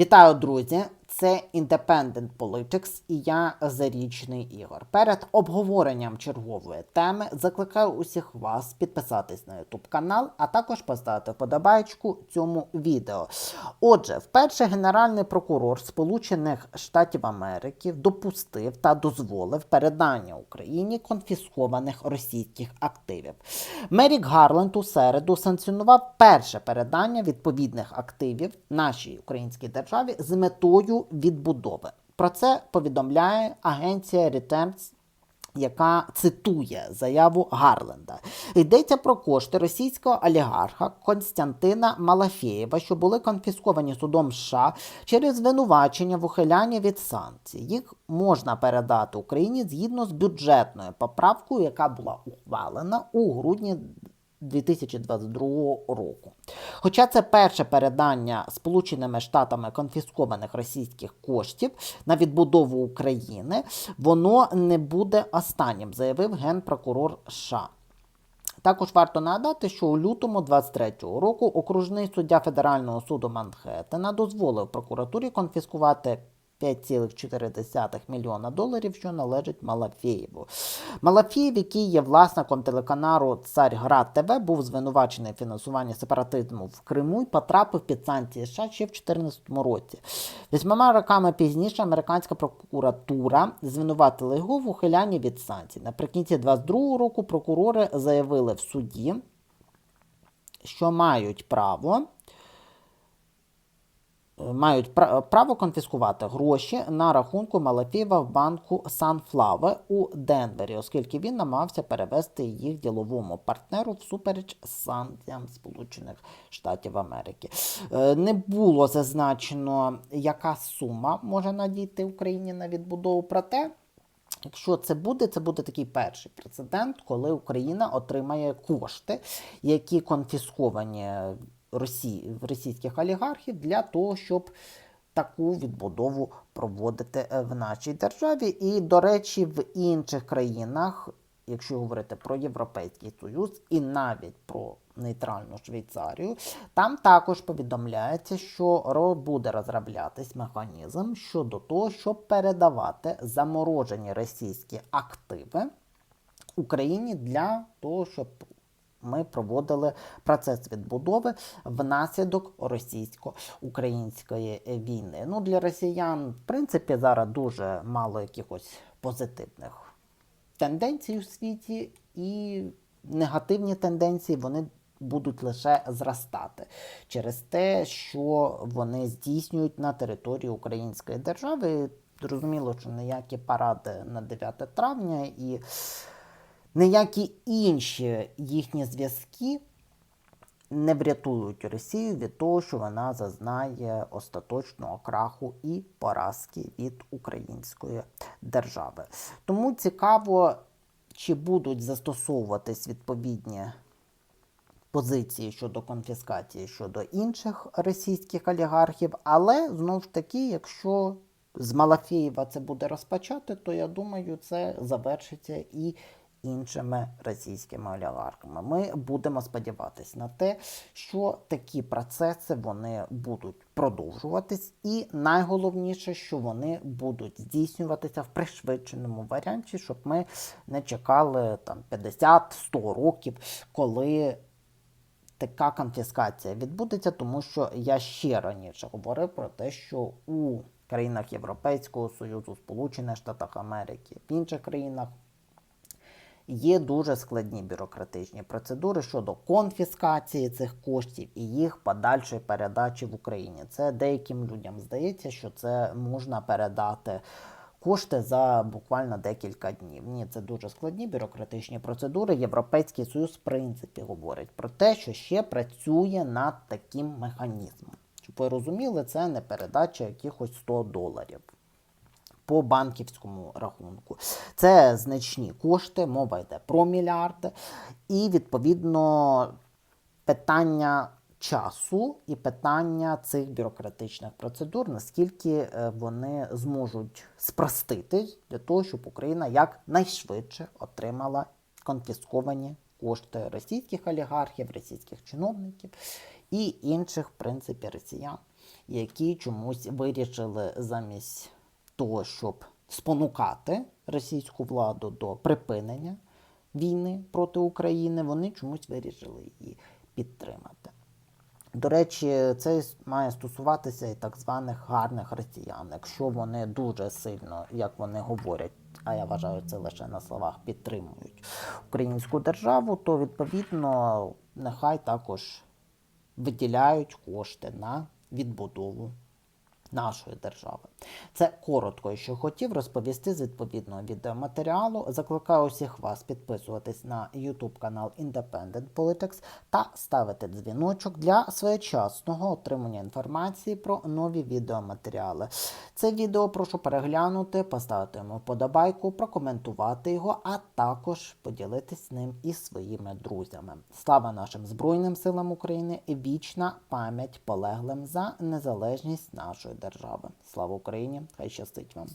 Вітаю, друзі! Це Independent Politics і я Зарічний Ігор. Перед обговоренням чергової теми закликаю усіх вас підписатись на YouTube канал, а також поставити вподобайку цьому відео. Отже, вперше Генеральний прокурор Сполучених Штатів Америки допустив та дозволив передання Україні конфіскованих російських активів. Мерік Гарленд у середу санкціонував перше передання відповідних активів нашій українській державі з метою відбудови. Про це повідомляє агенція Returns, яка цитує заяву Гарленда. Йдеться про кошти російського олігарха Константина Малафєєва, що були конфісковані судом США через звинувачення в ухилянні від санкцій. Їх можна передати Україні згідно з бюджетною поправкою, яка була ухвалена у грудні 2022 року. Хоча це перше передання Сполученими Штатами конфіскованих російських коштів на відбудову України, воно не буде останнім, заявив генпрокурор США. Також варто нагадати, що у лютому 23-го року окружний суддя Федерального суду Манхеттена дозволив прокуратурі конфіскувати 5,4 мільйона доларів, що належить Малафєєву. Малафєєв, який є власником телеканалу Царьград ТВ, був звинувачений в фінансуванні сепаратизму в Криму і потрапив під санкції США ще в 2014 році. Вісьмома роками пізніше американська прокуратура звинуватила його в ухилянні від санкцій. Наприкінці 22-го року прокурори заявили в суді, що мають право мають пра- право конфіскувати гроші на рахунку Малафєєва в банку Sunflower у Денвері, оскільки він намагався перевести їх діловому партнеру всупереч санкціям Сполучених Штатів Америки. Е, Не було зазначено, яка сума може надійти Україні на відбудову. Проте Якщо це буде, це буде такий перший прецедент, коли Україна отримає кошти, які конфісковані Росії, російських олігархів для того, щоб таку відбудову проводити е, в нашій державі. І, до речі, в інших країнах, якщо говорити про Європейський Союз і навіть про нейтральну Швейцарію, там також повідомляється, що буде розроблятись механізм щодо того, щоб передавати заморожені російські активи Україні для того, щоб ми проводили процес відбудови внаслідок російсько-української війни. Ну, для росіян, в принципі, зараз дуже мало якихось позитивних тенденцій у світі, і негативні тенденції вони будуть лише зростати через те, що вони здійснюють на території Української держави. Зрозуміло, що ніякі паради на 9 травня і ніякі інші їхні зв'язки не врятують Росію від того, що вона зазнає остаточного краху і поразки від української держави. Тому цікаво, чи будуть застосовуватись відповідні позиції щодо конфіскації щодо інших російських олігархів, але знову ж таки, якщо з Малафєєва це буде розпочати, то я думаю, це завершиться і іншими російськими олігархами. Ми будемо сподіватися на те, що такі процеси вони будуть продовжуватись, і найголовніше, що вони будуть здійснюватися в пришвидшеному варіанті, щоб ми не чекали там 50-100 років, коли така конфіскація відбудеться, тому що я ще раніше говорив про те, що у країнах Європейського Союзу, Сполучених Штатах Америки, в інших країнах є дуже складні бюрократичні процедури щодо конфіскації цих коштів і їх подальшої передачі в Україні. Це деяким людям здається, що це можна передати. Кошти за буквально декілька днів. Ні, це дуже складні бюрократичні процедури. Європейський Союз, в принципі, говорить про те, що ще працює над таким механізмом. Щоб ви розуміли, це не передача якихось 100 доларів по банківському рахунку. Це значні кошти, мова йде про мільярди, і відповідно питання часу і питання цих бюрократичних процедур, наскільки е, вони зможуть спростити для того, щоб Україна якнайшвидше отримала конфісковані кошти російських олігархів, російських чиновників і інших, в принципі, росіян які чомусь вирішили замість того, щоб спонукати російську владу до припинення війни проти України, вони чомусь вирішили її підтримати. До речі, це має стосуватися і так званих гарних росіян. Якщо вони дуже сильно, як вони говорять, а я вважаю, це лише на словах підтримують українську державу, то відповідно нехай також виділяють кошти на відбудову нашої держави. Це коротко, що хотів розповісти з відповідного відеоматеріалу. Закликаю усіх вас підписуватись на YouTube канал Independent Politics та ставити дзвіночок для своєчасного отримання інформації про нові відеоматеріали. Це відео прошу переглянути, поставити йому вподобайку, прокоментувати його, а також поділитись ним із своїми друзями. Слава нашим Збройним силам України і вічна пам'ять полеглим за незалежність нашої держави. Слава Україні! Хай щастить вам!